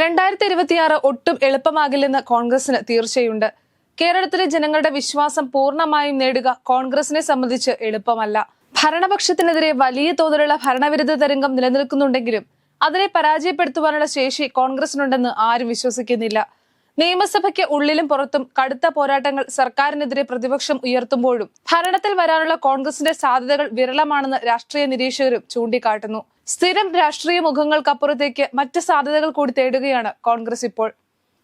രണ്ടായിരത്തി ഇരുപത്തിയാറ് ഒട്ടും എളുപ്പമാകില്ലെന്ന് കോൺഗ്രസിന് തീർച്ചയുണ്ട്. കേരളത്തിലെ ജനങ്ങളുടെ വിശ്വാസം പൂർണമായും നേടുക കോൺഗ്രസിനെ സംബന്ധിച്ച് എളുപ്പമല്ല. ഭരണപക്ഷത്തിനെതിരെ വലിയ തോതിലുള്ള ഭരണവിരുദ്ധ തരംഗം നിലനിൽക്കുന്നുണ്ടെങ്കിലും അതിനെ പരാജയപ്പെടുത്തുവാനുള്ള ശേഷി കോൺഗ്രസിനുണ്ടെന്ന് ആരും വിശ്വസിക്കുന്നില്ല. നിയമസഭയ്ക്ക് ഉള്ളിലും പുറത്തും കടുത്ത പോരാട്ടങ്ങൾ സർക്കാരിനെതിരെ പ്രതിപക്ഷം ഉയർത്തുമ്പോഴും ഭരണത്തിൽ വരാനുള്ള കോൺഗ്രസിന്റെ സാധ്യതകൾ വിരളമാണെന്ന് രാഷ്ട്രീയ നിരീക്ഷകരും ചൂണ്ടിക്കാട്ടുന്നു. സ്ഥിരം രാഷ്ട്രീയ മുഖങ്ങൾക്കപ്പുറത്തേക്ക് മറ്റ് സാധ്യതകൾ കൂടി തേടുകയാണ് കോൺഗ്രസ് ഇപ്പോൾ.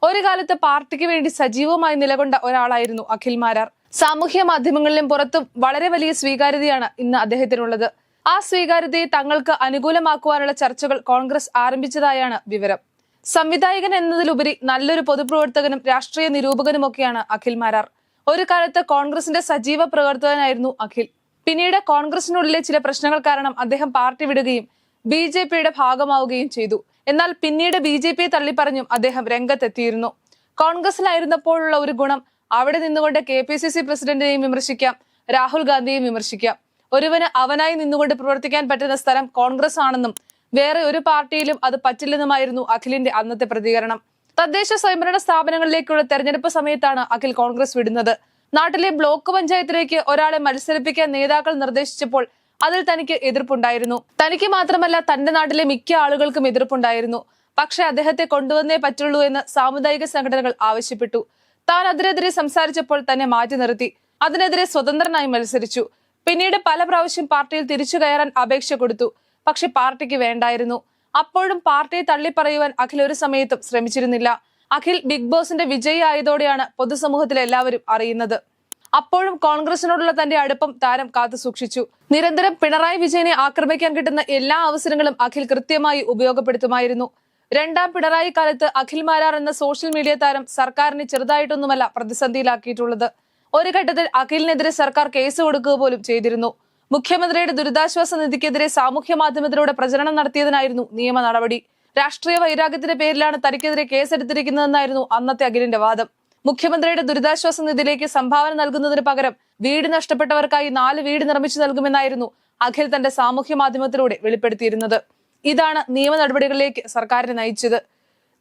ഒരു കാലത്ത് പാർട്ടിക്ക് വേണ്ടി സജീവമായി നിലകൊണ്ട ഒരാളായിരുന്നു അഖിൽ മാരാർ. സാമൂഹ്യ മാധ്യമങ്ങളിലും പുറത്തും വളരെ വലിയ സ്വീകാര്യതയാണ് ഇന്ന് അദ്ദേഹത്തിനുള്ളത്. ആ സ്വീകാര്യതയെ തങ്ങൾക്ക് അനുകൂലമാക്കുവാനുള്ള ചർച്ചകൾ കോൺഗ്രസ് ആരംഭിച്ചതായാണ് വിവരം. സംവിധായകൻ എന്നതിലുപരി നല്ലൊരു പൊതുപ്രവർത്തകനും രാഷ്ട്രീയ നിരൂപകനുമൊക്കെയാണ് അഖിൽ മാരാർ. ഒരു കാലത്ത് കോൺഗ്രസിന്റെ സജീവ പ്രവർത്തകനായിരുന്നു അഖിൽ. പിന്നീട് കോൺഗ്രസിനുള്ളിലെ ചില പ്രശ്നങ്ങൾ കാരണം അദ്ദേഹം പാർട്ടി വിടുകയും ബി ജെ പിയുടെ ഭാഗമാവുകയും ചെയ്തു. എന്നാൽ പിന്നീട് ബി ജെ പിയെ തള്ളിപ്പറഞ്ഞും അദ്ദേഹം രംഗത്തെത്തിയിരുന്നു. കോൺഗ്രസിലായിരുന്നപ്പോഴുള്ള ഒരു ഗുണം അവിടെ നിന്നുകൊണ്ട് കെ പി സി സി പ്രസിഡന്റിനെയും വിമർശിക്കാം രാഹുൽ ഗാന്ധിയെയും വിമർശിക്കാം. ഒരുവന് അവനായി നിന്നുകൊണ്ട് പ്രവർത്തിക്കാൻ പറ്റുന്ന സ്ഥലം കോൺഗ്രസ് ആണെന്നും വേറെ ഒരു പാർട്ടിയിലും അത് പറ്റില്ലെന്നുമായിരുന്നു അഖിലിന്റെ അന്നത്തെ പ്രതികരണം. തദ്ദേശ സ്വയംഭരണ സ്ഥാപനങ്ങളിലേക്കുള്ള തെരഞ്ഞെടുപ്പ് സമയത്താണ് അഖിൽ കോൺഗ്രസ് വിടുന്നത്. നാട്ടിലെ ബ്ലോക്ക് പഞ്ചായത്തിലേക്ക് ഒരാളെ മത്സരിപ്പിക്കാൻ നേതാക്കൾ നിർദ്ദേശിച്ചപ്പോൾ അതിൽ തനിക്ക് എതിർപ്പുണ്ടായിരുന്നു. തനിക്ക് മാത്രമല്ല തന്റെ നാട്ടിലെ മിക്ക ആളുകൾക്കും എതിർപ്പുണ്ടായിരുന്നു. പക്ഷെ അദ്ദേഹത്തെ കൊണ്ടുവന്നേ പറ്റുള്ളൂ എന്ന് സാമുദായിക സംഘടനകൾ ആവശ്യപ്പെട്ടു. താൻ അതിനെതിരെ സംസാരിച്ചപ്പോൾ തന്നെ മാറ്റി നിർത്തി. അതിനെതിരെ സ്വതന്ത്രനായി മത്സരിച്ചു. പിന്നീട് പല പ്രാവശ്യം പാർട്ടിയിൽ തിരിച്ചു കയറാൻ അപേക്ഷ കൊടുത്തു. പക്ഷെ പാർട്ടിക്ക് വേണ്ടായിരുന്നു. അപ്പോഴും പാർട്ടിയെ തള്ളിപ്പറയുവാൻ അഖിൽ ഒരു സമയത്തും ശ്രമിച്ചിരുന്നില്ല. അഖിൽ ബിഗ് ബോസിന്റെ വിജയി ആയതോടെയാണ് പൊതുസമൂഹത്തിൽ എല്ലാവരും അറിയുന്നത്. അപ്പോഴും കോൺഗ്രസിനോടുള്ള തന്റെ അടുപ്പം താരം കാത്തു സൂക്ഷിച്ചു. നിരന്തരം പിണറായി വിജയനെ ആക്രമിക്കാൻ കിട്ടുന്ന എല്ലാ അവസരങ്ങളും അഖിൽ കൃത്യമായി ഉപയോഗപ്പെടുത്തുമായിരുന്നു. രണ്ടാം പിണറായി കാലത്ത് അഖിൽ മാരാർ എന്ന സോഷ്യൽ മീഡിയ താരം സർക്കാരിനെ ചെറുതായിട്ടൊന്നുമല്ല പ്രതിസന്ധിയിലാക്കിയിട്ടുള്ളത്. ഒരു ഘട്ടത്തിൽ അഖിലിനെതിരെ സർക്കാർ കേസ് കൊടുക്കുക പോലും ചെയ്തിരുന്നു. മുഖ്യമന്ത്രിയുടെ ദുരിതാശ്വാസ നിധിക്കെതിരെ സാമൂഹ്യ മാധ്യമത്തിലൂടെ പ്രചരണം നടത്തിയതിനായിരുന്നു നിയമ നടപടി. രാഷ്ട്രീയ വൈരാഗ്യത്തിന്റെ പേരിലാണ് തനിക്കെതിരെ കേസെടുത്തിരിക്കുന്നതെന്നായിരുന്നു അന്നത്തെ അഖിലിന്റെ വാദം. മുഖ്യമന്ത്രിയുടെ ദുരിതാശ്വാസ നിധിയിലേക്ക് സംഭാവന നൽകുന്നതിന് പകരം വീട് നഷ്ടപ്പെട്ടവർക്കായി നാല് വീട് നിർമ്മിച്ചു നൽകുമെന്നായിരുന്നു അഖിൽ തന്റെ സാമൂഹ്യ മാധ്യമത്തിലൂടെ വെളിപ്പെടുത്തിയിരുന്നത്. ഇതാണ് നിയമ നടപടികളിലേക്ക് സർക്കാരിനെ നയിച്ചത്.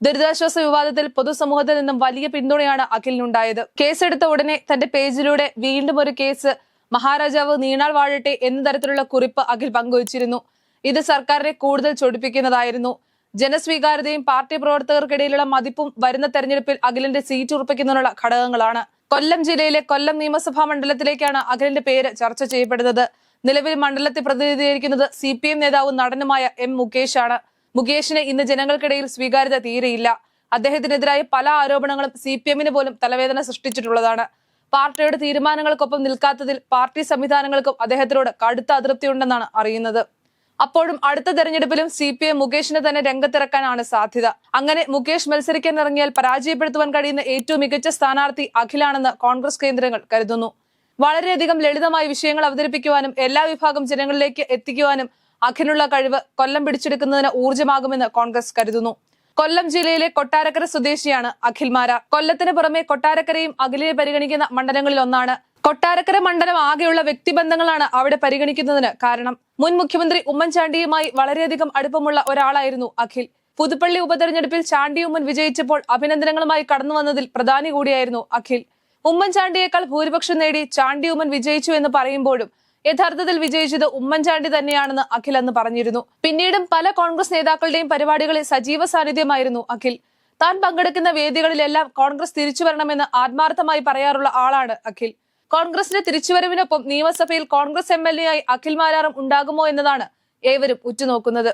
ദുരിതാശ്വാസ വിവാദത്തിൽ പൊതുസമൂഹത്തിൽ നിന്നും വലിയ പിന്തുണയാണ് അഖിലിനുണ്ടായത്. കേസെടുത്ത ഉടനെ തന്റെ പേജിലൂടെ വീണ്ടും ഒരു കേസ് മഹാരാജാവ് നീണാൾ വാഴട്ടെ എന്ന തരത്തിലുള്ള കുറിപ്പ് അഖിൽ പങ്കുവച്ചിരുന്നു. ഇത് സർക്കാരിനെ കൂടുതൽ ചൊടിപ്പിക്കുന്നതായിരുന്നു. ജനസ്വീകാര്യതയും പാർട്ടി പ്രവർത്തകർക്കിടയിലുള്ള മതിപ്പും വരുന്ന തെരഞ്ഞെടുപ്പിൽ അഖിലിന്റെ സീറ്റ് ഉറപ്പിക്കുന്നതിനുള്ള ഘടകങ്ങളാണ്. കൊല്ലം ജില്ലയിലെ കൊല്ലം നിയമസഭാ മണ്ഡലത്തിലേക്കാണ് അഖിലിന്റെ പേര് ചർച്ച ചെയ്യപ്പെടുന്നത്. നിലവിൽ മണ്ഡലത്തെ പ്രതിനിധീകരിക്കുന്നത് സി പി എം നേതാവും നടനുമായ എം മുകേഷ് ആണ് മുകേഷിന് ഇന്ന് ജനങ്ങൾക്കിടയിൽ സ്വീകാര്യത തീരെയില്ല. അദ്ദേഹത്തിനെതിരായ പല ആരോപണങ്ങളും സി പി എമ്മിന് പോലും തലവേദന സൃഷ്ടിച്ചിട്ടുള്ളതാണ്. പാർട്ടിയുടെ തീരുമാനങ്ങൾക്കൊപ്പം നിൽക്കാത്തതിൽ പാർട്ടി സംവിധാനങ്ങൾക്കും അദ്ദേഹത്തിനോട് കടുത്ത അതൃപ്തിയുണ്ടെന്നാണ് അറിയുന്നത്. അപ്പോഴും അടുത്ത തെരഞ്ഞെടുപ്പിലും സി പി എം മുകേഷിനെ തന്നെ രംഗത്തിറക്കാനാണ് സാധ്യത. അങ്ങനെ മുകേഷ് മത്സരിക്കാൻ ഇറങ്ങിയാൽ പരാജയപ്പെടുത്തുവാൻ കഴിയുന്ന ഏറ്റവും മികച്ച സ്ഥാനാർത്ഥി അഖിലാണെന്ന് കോൺഗ്രസ് കേന്ദ്രങ്ങൾ കരുതുന്നു. വളരെയധികം ലളിതമായ വിഷയങ്ങൾ അവതരിപ്പിക്കുവാനും എല്ലാ വിഭാഗം ജനങ്ങളിലേക്ക് എത്തിക്കുവാനും അഖിലുള്ള കഴിവ് കൊല്ലം പിടിച്ചെടുക്കുന്നതിന് ഊർജമാകുമെന്ന് കോൺഗ്രസ് കരുതുന്നു. കൊല്ലം ജില്ലയിലെ കൊട്ടാരക്കര സ്വദേശിയാണ് അഖിൽമാര കൊല്ലത്തിന് പുറമെ കൊട്ടാരക്കരയും അഖിലിനെ പരിഗണിക്കുന്ന മണ്ഡലങ്ങളിൽ ഒന്നാണ്. കൊട്ടാരക്കര മണ്ഡലം ആകെയുള്ള വ്യക്തിബന്ധങ്ങളാണ് അവിടെ പരിഗണിക്കുന്നതിന് കാരണം. മുൻ മുഖ്യമന്ത്രി ഉമ്മൻചാണ്ടിയുമായി വളരെയധികം അടുപ്പമുള്ള ഒരാളായിരുന്നു അഖിൽ. പുതുപ്പള്ളി ഉപതെരഞ്ഞെടുപ്പിൽ ചാണ്ടി ഉമ്മൻ വിജയിച്ചപ്പോൾ അഭിനന്ദനങ്ങളുമായി കടന്നു വന്നതിൽ പ്രധാനി കൂടിയായിരുന്നു അഖിൽ. ഉമ്മൻചാണ്ടിയേക്കാൾ ഭൂരിപക്ഷം നേടി ചാണ്ടി ഉമ്മൻ വിജയിച്ചു എന്ന് പറയുമ്പോഴും യഥാർത്ഥത്തിൽ വിജയിച്ചത് ഉമ്മൻചാണ്ടി തന്നെയാണെന്ന് അഖിൽ അന്ന് പറഞ്ഞിരുന്നു. പിന്നീടും പല കോൺഗ്രസ് നേതാക്കളുടെയും പരിപാടികളിൽ സജീവ സാന്നിധ്യമായിരുന്നു അഖിൽ. താൻ പങ്കെടുക്കുന്ന വേദികളിലെല്ലാം കോൺഗ്രസ് തിരിച്ചു വരണമെന്ന് ആത്മാർത്ഥമായി പറയാറുള്ള ആളാണ് അഖിൽ. കോൺഗ്രസിന്റെ തിരിച്ചുവരവിനൊപ്പം നിയമസഭയിൽ കോൺഗ്രസ് എം എൽ എ ആയി അഖിൽ മാരാറും ഉണ്ടാകുമോ എന്നതാണ് ഏവരും ഉറ്റുനോക്കുന്നത്.